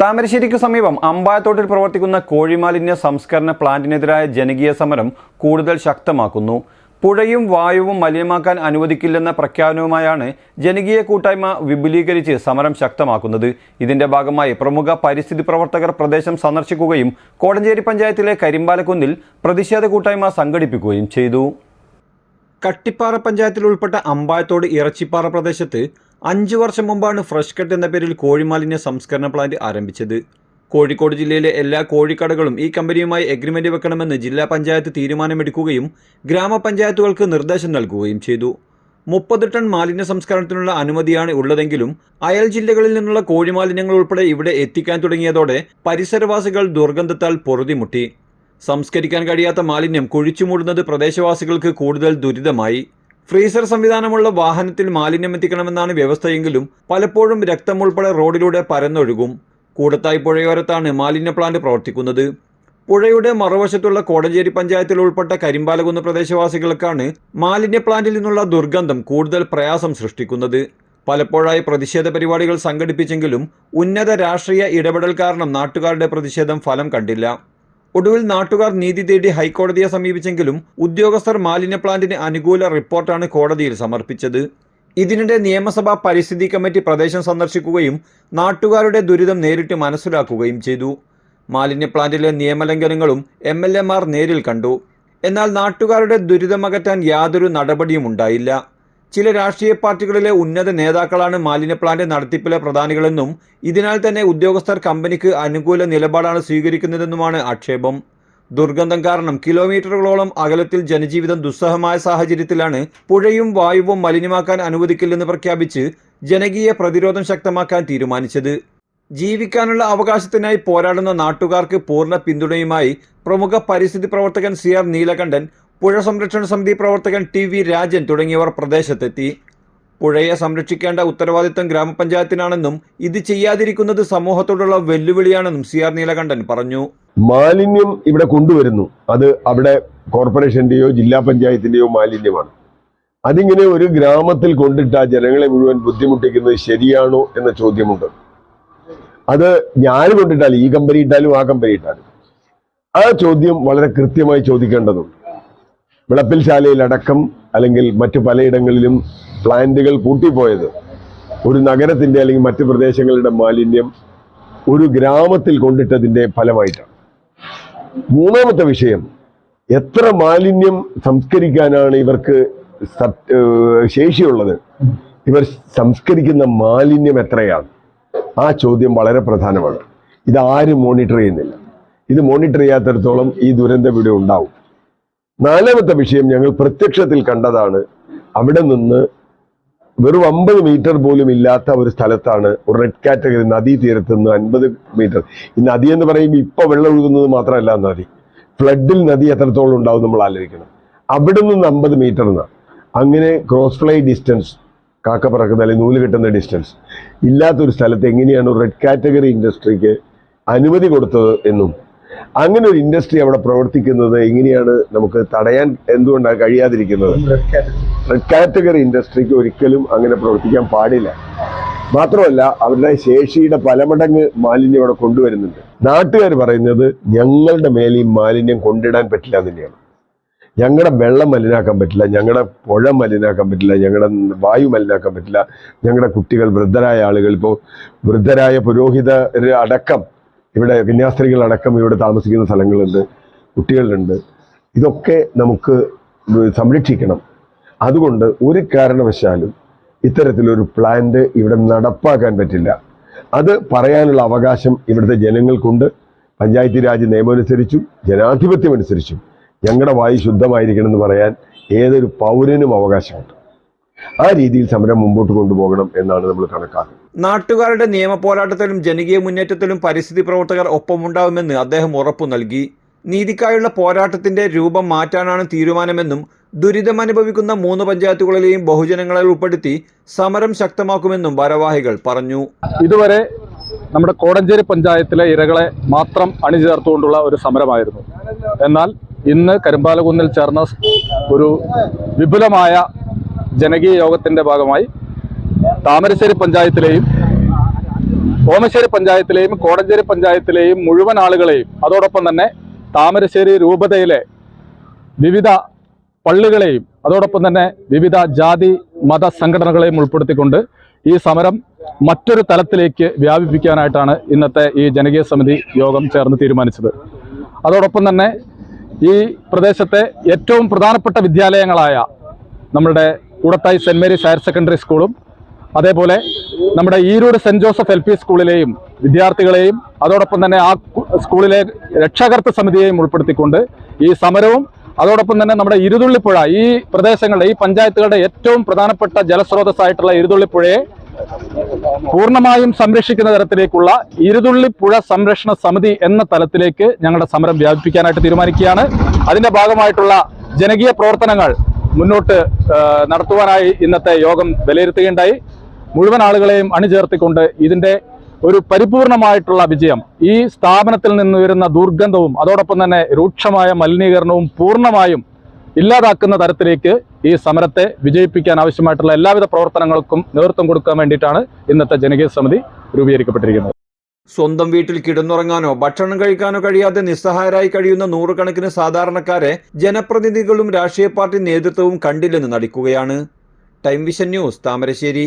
താമരശ്ശേരിക്ക് സമീപം അമ്പായത്തോട്ടിൽ പ്രവർത്തിക്കുന്ന കോഴിമാലിന്യ സംസ്കരണ പ്ലാന്റിനെതിരായ ജനകീയ സമരം കൂടുതൽ ശക്തമാക്കുന്നു. പുഴയും വായുവും മലിനമാക്കാൻ അനുവദിക്കില്ലെന്ന പ്രഖ്യാപനവുമായാണ് ജനകീയ കൂട്ടായ്മ വിപുലീകരിച്ച് സമരം ശക്തമാക്കുന്നത്. ഇതിന്റെ ഭാഗമായി പ്രമുഖ പരിസ്ഥിതി പ്രവർത്തകർ പ്രദേശം സന്ദർശിക്കുകയും കോടഞ്ചേരി പഞ്ചായത്തിലെ കരിമ്പാലക്കുന്നിൽ പ്രതിഷേധ കൂട്ടായ്മ സംഘടിപ്പിക്കുകയും ചെയ്തു. കട്ടിപ്പാറ പഞ്ചായത്തിൽ ഉൾപ്പെട്ട അമ്പായത്തോട് ഇറച്ചിപ്പാറ പ്രദേശത്ത് അഞ്ചു വർഷം മുമ്പാണ് ഫ്രഷ് കട്ട് എന്ന പേരിൽ കോഴിമാലിന്യ സംസ്കരണ പ്ലാന്റ് ആരംഭിച്ചത്. കോഴിക്കോട് ജില്ലയിലെ എല്ലാ കോഴിക്കടകളും ഈ കമ്പനിയുമായി എഗ്രിമെന്റ് വെക്കണമെന്ന് ജില്ലാ പഞ്ചായത്ത് തീരുമാനമെടുക്കുകയും ഗ്രാമപഞ്ചായത്തുകൾക്ക് നിർദ്ദേശം നൽകുകയും ചെയ്തു. മുപ്പത് ടൺ മാലിന്യ സംസ്കരണത്തിനുള്ള അനുമതിയാണ് ഉള്ളതെങ്കിലും അയൽ ജില്ലകളിൽ നിന്നുള്ള കോഴിമാലിന്യങ്ങൾ ഉൾപ്പെടെ ഇവിടെ എത്തിക്കാൻ തുടങ്ങിയതോടെ പരിസരവാസികൾ ദുർഗന്ധത്താൽ പൊറുതിമുട്ടി. സംസ്കരിക്കാൻ കഴിയാത്ത മാലിന്യം കുഴിച്ചുമൂടുന്നത് പ്രദേശവാസികൾക്ക് കൂടുതൽ ദുരിതമായി. ഫ്രീസർ സംവിധാനമുള്ള വാഹനത്തിൽ മാലിന്യം എത്തിക്കണമെന്നാണ് വ്യവസ്ഥയെങ്കിലും പലപ്പോഴും രക്തം ഉൾപ്പെടെ റോഡിലൂടെ പരന്നൊഴുകും. കൂടത്തായി പുഴയോരത്താണ് മാലിന്യ പ്ലാന്റ് പ്രവർത്തിക്കുന്നത്. പുഴയുടെ മറുവശത്തുള്ള കോടഞ്ചേരി പഞ്ചായത്തിൽ ഉൾപ്പെട്ട കരിമ്പാലകുന്ന് പ്രദേശവാസികൾക്കാണ് മാലിന്യ പ്ലാന്റിൽ നിന്നുള്ള ദുർഗന്ധം കൂടുതൽ പ്രയാസം സൃഷ്ടിക്കുന്നത്. പലപ്പോഴായി പ്രതിഷേധ പരിപാടികൾ സംഘടിപ്പിച്ചെങ്കിലും ഉന്നത രാഷ്ട്രീയ ഇടപെടൽ കാരണം നാട്ടുകാരുടെ പ്രതിഷേധം ഫലം കണ്ടില്ല. ഒടുവിൽ നാട്ടുകാർ നീതി തേടി ഹൈക്കോടതിയെ സമീപിച്ചെങ്കിലും ഉദ്യോഗസ്ഥർ മാലിന്യ പ്ലാന്റിന് അനുകൂല റിപ്പോർട്ടാണ് കോടതിയിൽ സമർപ്പിച്ചത്. ഇതിനിടെ നിയമസഭാ പരിസ്ഥിതി കമ്മിറ്റി പ്രദേശം സന്ദർശിക്കുകയും നാട്ടുകാരുടെ ദുരിതം നേരിട്ട് മനസ്സിലാക്കുകയും ചെയ്തു. മാലിന്യ പ്ലാന്റിലെ നിയമലംഘനങ്ങളും എം എൽ എമാർ നേരിൽ കണ്ടു. എന്നാൽ നാട്ടുകാരുടെ ദുരിതമകറ്റാൻ യാതൊരു നടപടിയും ഉണ്ടായില്ല. ചില രാഷ്ട്രീയ പാർട്ടികളിലെ ഉന്നത നേതാക്കളാണ് മാലിന്യ പ്ലാന്റ് നടത്തിപ്പിലെ പ്രധാനികളെന്നും ഇതിനാൽ തന്നെ ഉദ്യോഗസ്ഥർ കമ്പനിക്ക് അനുകൂല നിലപാടാണ് സ്വീകരിക്കുന്നതെന്നുമാണ് ആക്ഷേപം. ദുർഗന്ധം കാരണം കിലോമീറ്ററുകളോളം അകലത്തിൽ ജനജീവിതം ദുസ്സഹമായ സാഹചര്യത്തിലാണ് പുഴയും വായുവും മലിനമാക്കാൻ അനുവദിക്കില്ലെന്ന് പ്രഖ്യാപിച്ച് ജനകീയ പ്രതിരോധം ശക്തമാക്കാൻ തീരുമാനിച്ചത്. ജീവിക്കാനുള്ള അവകാശത്തിനായി പോരാടുന്ന നാട്ടുകാർക്ക് പൂർണ പിന്തുണയുമായി പ്രമുഖ പരിസ്ഥിതി പ്രവർത്തകൻ സി ആർ നീലകണ്ഠൻ പുഴ സംരക്ഷണ സമിതി പ്രവർത്തകൻ ടി വി രാജൻ തുടങ്ങിയവർ പ്രദേശത്തെത്തി. പുഴയെ സംരക്ഷിക്കേണ്ട ഉത്തരവാദിത്തം ഗ്രാമപഞ്ചായത്തിനാണെന്നും ഇത് ചെയ്യാതിരിക്കുന്നത് സമൂഹത്തോടുള്ള വെല്ലുവിളിയാണെന്നും സി ആർ നീലകണ്ഠൻ പറഞ്ഞു. മാലിന്യം ഇവിടെ കൊണ്ടുവരുന്നു. അത് അവിടെ കോർപ്പറേഷന്റെയോ ജില്ലാ പഞ്ചായത്തിന്റെയോ മാലിന്യമാണ്. അതിങ്ങനെ ഒരു ഗ്രാമത്തിൽ കൊണ്ടിട്ട ജനങ്ങളെ മുഴുവൻ ബുദ്ധിമുട്ടിക്കുന്നത് ശരിയാണോ എന്ന ചോദ്യമുണ്ട്. അത് ഞാൻ കൊണ്ടിട്ടാലും ഈ കമ്പനി ഇട്ടാലും ആ കമ്പനി ഇട്ടാലും. ആ ചോദ്യം വളരെ കൃത്യമായി ചോദിക്കേണ്ടതുണ്ട്. വിളപ്പിൽ ശാലയിലടക്കം അല്ലെങ്കിൽ മറ്റു പലയിടങ്ങളിലും പ്ലാന്റുകൾ പൂട്ടിപ്പോയത്. ഒരു നഗരത്തിന്റെ അല്ലെങ്കിൽ മറ്റു പ്രദേശങ്ങളുടെ മാലിന്യം ഒരു ഗ്രാമത്തിൽ കൊണ്ടിട്ടതിന്റെ ഫലമായിട്ടാണ്. മൂന്നാമത്തെ വിഷയം എത്ര മാലിന്യം സംസ്കരിക്കാനാണ് ഇവർക്ക് ശേഷിയുള്ളത്? ഇവർ സംസ്കരിക്കുന്ന മാലിന്യം എത്രയാണ്? ആ ചോദ്യം വളരെ പ്രധാനമാണ്. ഇത് ആരും മോണിറ്റർ ചെയ്യുന്നില്ല. ഇത് മോണിറ്റർ ചെയ്യാത്തടത്തോളം ഈ ദുരന്തം ഇവിടെ ഉണ്ടാവും. നാലാമത്തെ വിഷയം ഞങ്ങൾ പ്രത്യക്ഷത്തിൽ കണ്ടതാണ്. അവിടെ നിന്ന് വെറും അമ്പത് മീറ്റർ പോലും ഇല്ലാത്ത ഒരു സ്ഥലത്താണ് ഒരു റെഡ് കാറ്റഗറി നദീ തീരത്ത് നിന്ന് അൻപത് മീറ്റർ. ഈ നദി എന്ന് പറയുമ്പോൾ ഇപ്പൊ വെള്ളം ഒഴുകുന്നത് മാത്രമല്ല നദി. ഫ്ലഡിൽ നദി എത്രത്തോളം ഉണ്ടാവും നമ്മൾ ആലോചിക്കണം. അവിടെ നിന്ന് അമ്പത് മീറ്റർ എന്നാ. അങ്ങനെ ക്രോസ് ഫ്ലൈ ഡിസ്റ്റൻസ് കാക്ക പറക്കുന്ന അല്ലെങ്കിൽ നൂൽ കിട്ടുന്ന ഡിസ്റ്റൻസ് ഇല്ലാത്തൊരു സ്ഥലത്ത് എങ്ങനെയാണ് റെഡ് കാറ്റഗറി ഇൻഡസ്ട്രിക്ക് അനുമതി കൊടുത്തത് എന്നും അങ്ങനെ ഒരു ഇൻഡസ്ട്രി അവിടെ പ്രവർത്തിക്കുന്നത് എങ്ങനെയാണ് നമുക്ക് തടയാൻ എന്തുകൊണ്ടാണ് കഴിയാതിരിക്കുന്നത്? റെഡ് കാറ്റഗറി ഇൻഡസ്ട്രിക്ക് ഒരിക്കലും അങ്ങനെ പ്രവർത്തിക്കാൻ പാടില്ല. മാത്രമല്ല അവരുടെ ശേഷിയുടെ പലമടങ്ങ് മാലിന്യം അവിടെ കൊണ്ടുവരുന്നുണ്ട്. നാട്ടുകാർ പറയുന്നത് ഞങ്ങളുടെ മേലെ ഈ മാലിന്യം കൊണ്ടിടാൻ പറ്റില്ല തന്നെയാണ്. ഞങ്ങളുടെ വെള്ളം മലിനാക്കാൻ പറ്റില്ല ഞങ്ങളുടെ പുഴ മലിനാക്കാൻ പറ്റില്ല ഞങ്ങളുടെ വായു മലിനാക്കാൻ പറ്റില്ല. ഞങ്ങളുടെ കുട്ടികൾ വൃദ്ധരായ ആളുകൾ ഇപ്പോൾ വൃദ്ധരായ പുരോഹിതർ അടക്കം ഇവിടെ കന്യാസ്ത്രീകൾ അടക്കം ഇവിടെ താമസിക്കുന്ന സ്ഥലങ്ങളുണ്ട് കുട്ടികളുണ്ട്. ഇതൊക്കെ നമുക്ക് സംരക്ഷിക്കണം. അതുകൊണ്ട് ഒരു കാരണവശാലും ഇത്തരത്തിലൊരു പ്ലാന്റ് ഇവിടെ നടപ്പാക്കാൻ പറ്റില്ല. അത് പറയാനുള്ള അവകാശം ഇവിടുത്തെ ജനങ്ങൾക്കുണ്ട്. പഞ്ചായത്തി രാജ് നിയമമനുസരിച്ചും ജനാധിപത്യം അനുസരിച്ചും ഞങ്ങളുടെ വായു ശുദ്ധമായിരിക്കണം എന്ന് പറയാൻ ഏതൊരു പൗരനും അവകാശമുണ്ട്. ആ രീതിയിൽ സമരം മുമ്പോട്ട് കൊണ്ടുപോകണം എന്നാണ് നമ്മൾ കണക്കാക്കുന്നത്. നാട്ടുകാരുടെ നിയമ പോരാട്ടത്തിലും ജനകീയ മുന്നേറ്റത്തിലും പരിസ്ഥിതി പ്രവർത്തകർ ഒപ്പമുണ്ടാവുമെന്ന് അദ്ദേഹം ഉറപ്പു നൽകി. നീതിക്കായുള്ള പോരാട്ടത്തിന്റെ രൂപം മാറ്റാനാണ് തീരുമാനമെന്നും ദുരിതമനുഭവിക്കുന്ന മൂന്ന് പഞ്ചായത്തുകളിലെയും ബഹുജനങ്ങളെ ഉൾപ്പെടുത്തി സമരം ശക്തമാക്കുമെന്നും ഭാരവാഹികൾ പറഞ്ഞു. ഇതുവരെ നമ്മുടെ കോടഞ്ചേരി പഞ്ചായത്തിലെ ഇരകളെ മാത്രം അണിചേർത്തുകൊണ്ടുള്ള ഒരു സമരമായിരുന്നു. എന്നാൽ ഇന്ന് കരിമ്പാലകുന്നിൽ ചേർന്ന ഒരു വിപുലമായ ജനകീയ യോഗത്തിന്റെ ഭാഗമായി താമരശ്ശേരി പഞ്ചായത്തിലെയും ഓമശ്ശേരി പഞ്ചായത്തിലെയും കോടഞ്ചേരി പഞ്ചായത്തിലെയും മുഴുവൻ ആളുകളെയും അതോടൊപ്പം തന്നെ താമരശ്ശേരി രൂപതയിലെ വിവിധ പള്ളികളെയും അതോടൊപ്പം തന്നെ വിവിധ ജാതി മത സംഘടനകളെയും ഉൾപ്പെടുത്തിക്കൊണ്ട് ഈ സമരം മറ്റൊരു തലത്തിലേക്ക് വ്യാപിപ്പിക്കാനായിട്ടാണ് ഇന്നത്തെ ഈ ജനകീയ സമിതി യോഗം ചേർന്ന് തീരുമാനിച്ചത്. അതോടൊപ്പം തന്നെ ഈ പ്രദേശത്തെ ഏറ്റവും പ്രധാനപ്പെട്ട വിദ്യാലയങ്ങളായ നമ്മുടെ Koodathayi Saint Mary's higher secondary സ്കൂളും അതേപോലെ നമ്മുടെ Eerood Saint Joseph L P സ്കൂളിലെയും വിദ്യാർത്ഥികളെയും അതോടൊപ്പം തന്നെ ആ സ്കൂളിലെ രക്ഷാകർത്തൃ സമിതിയെയും ഉൾപ്പെടുത്തിക്കൊണ്ട് ഈ സമരവും അതോടൊപ്പം തന്നെ നമ്മുടെ ഇരുതുള്ളിപ്പുഴ ഈ പ്രദേശങ്ങളുടെ ഈ പഞ്ചായത്തുകളുടെ ഏറ്റവും പ്രധാനപ്പെട്ട ജലസ്രോതസ്സായിട്ടുള്ള ഇരുതുള്ളിപ്പുഴയെ പൂർണമായും സംരക്ഷിക്കുന്ന തരത്തിലേക്കുള്ള ഇരുതുള്ളിപ്പുഴ സംരക്ഷണ സമിതി എന്ന തലത്തിലേക്ക് ഞങ്ങളുടെ സമരം വ്യാപിപ്പിക്കാനായിട്ട് തീരുമാനിക്കുകയാണ്. അതിന്റെ ഭാഗമായിട്ടുള്ള ജനകീയ പ്രവർത്തനങ്ങൾ മുന്നോട്ട് നടത്തുവാനായി ഇന്നത്തെ യോഗം വിലയിരുത്തുകയുണ്ടായി. മുഴുവൻ ആളുകളെയും അണിചേർത്തിക്കൊണ്ട് ഇതിന്റെ ഒരു പരിപൂർണമായിട്ടുള്ള വിജയം ഈ സ്ഥാപനത്തിൽ നിന്ന് വരുന്ന ദുർഗന്ധവും അതോടൊപ്പം തന്നെ രൂക്ഷമായ മലിനീകരണവും പൂർണമായും ഇല്ലാതാക്കുന്ന തരത്തിലേക്ക് ഈ സമരത്തെ വിജയിപ്പിക്കാൻ ആവശ്യമായിട്ടുള്ള എല്ലാവിധ പ്രവർത്തനങ്ങൾക്കും നേതൃത്വം കൊടുക്കാൻ വേണ്ടിയിട്ടാണ് ഇന്നത്തെ ജനകീയ സമിതി രൂപീകരിക്കപ്പെട്ടിരിക്കുന്നത്. സ്വന്തം വീട്ടിൽ കിടന്നുറങ്ങാനോ ഭക്ഷണം കഴിക്കാനോ കഴിയാതെ നിസ്സഹായരായി കഴിയുന്ന നൂറുകണക്കിന് സാധാരണക്കാരെ ജനപ്രതിനിധികളും രാഷ്ട്രീയ പാർട്ടി നേതൃത്വവും കണ്ടില്ലെന്ന് നടിക്കുകയാണ്. Time Vision News Thamarassery.